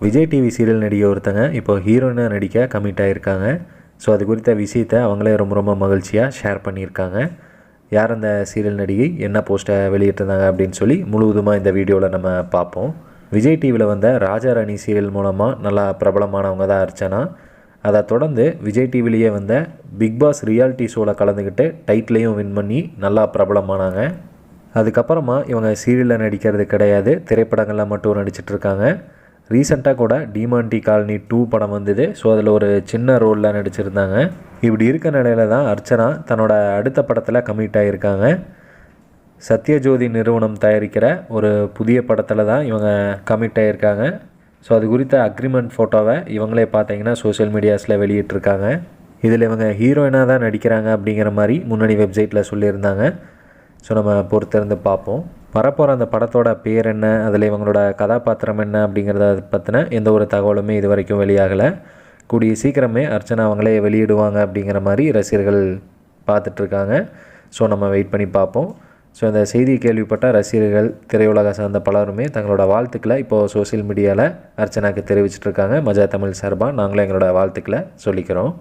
Vijay TV serial நடிகை ஒருத்தங்க இப்போ ஹீரோயினாக நடிக்க கமிட் ஆகியிருக்காங்க ஸோ அது குறித்த விஷயத்தை அவங்களே ரொம்ப ரொம்ப மகிழ்ச்சியாக ஷேர் பண்ணியிருக்காங்க. யார் அந்த சீரியல் நடிகை? என்ன போஸ்ட்டை வெளியிட்டிருந்தாங்க அப்படின்னு சொல்லி முழுவதுமாக இந்த வீடியோவில் நம்ம பார்ப்போம். விஜய் டிவியில் வந்த ராஜாராணி சீரியல் மூலமாக நல்லா பிரபலமானவங்க தான் அர்ச்சனா. அதை தொடர்ந்து விஜய் டிவிலேயே வந்த பிக் பாஸ் ரியாலிட்டி ஷோவில் கலந்துக்கிட்டு டைட்டிலையும் வின் பண்ணி நல்லா பிரபலமானாங்க. அதுக்கப்புறமா இவங்க சீரியலில் நடிக்கிறது கிடையாது. திரைப்படங்களில் மட்டும் நடிச்சிட்ருக்காங்க ரீசெண்டாக கூட டிமாண்டி காலனி டூ படம் வந்தது. ஸோ அதில் ஒரு சின்ன ரோலில் நடிச்சிருந்தாங்க. இப்படி இருக்க நிலையில தான் அர்ச்சனா தன்னோட அடுத்த படத்தில் கமிட் ஆகியிருக்காங்க சத்யஜோதி நிறுவனம் தயாரிக்கிற ஒரு புதிய படத்தில் தான் இவங்க கமிட் ஆகியிருக்காங்க ஸோ அது குறித்த அக்ரிமெண்ட் ஃபோட்டோவை இவங்களே பார்த்தீங்கன்னா சோஷியல் மீடியாஸில் வெளியிட்டிருக்காங்க. இதில் இவங்க ஹீரோயினாக தான் நடிக்கிறாங்க அப்படிங்கிற மாதிரி முன்னணி வெப்சைட்டில் சொல்லியிருந்தாங்க. ஸோ நம்ம பொறுத்திருந்து பார்ப்போம். வரப்போகிற அந்த படத்தோட பேர் என்ன? அதில் இவங்களோட கதாபாத்திரம் என்ன அப்படிங்கிறத பற்றின எந்த ஒரு தகவலுமே இது வரைக்கும் வெளியாகலை. கூடிய சீக்கிரமே அர்ச்சனா அவங்களே வெளியிடுவாங்க அப்படிங்கிற மாதிரி ரசிகர்கள் பார்த்துட்ருக்காங்க ஸோ நம்ம வெயிட் பண்ணி பார்ப்போம் ஸோ இந்த செய்தியை கேள்விப்பட்ட ரசிகர்கள் திரையுலக சார்ந்த பலருமே தங்களோட வாழ்த்துக்களை இப்போது சோஷியல் மீடியாவில் அர்ச்சனாக்கு தெரிவிச்சிட்ருக்காங்க. மஜா தமிழ் சார்பாக நாங்களும் எங்களோட வாழ்த்துக்களை சொல்லிக்கிறோம்.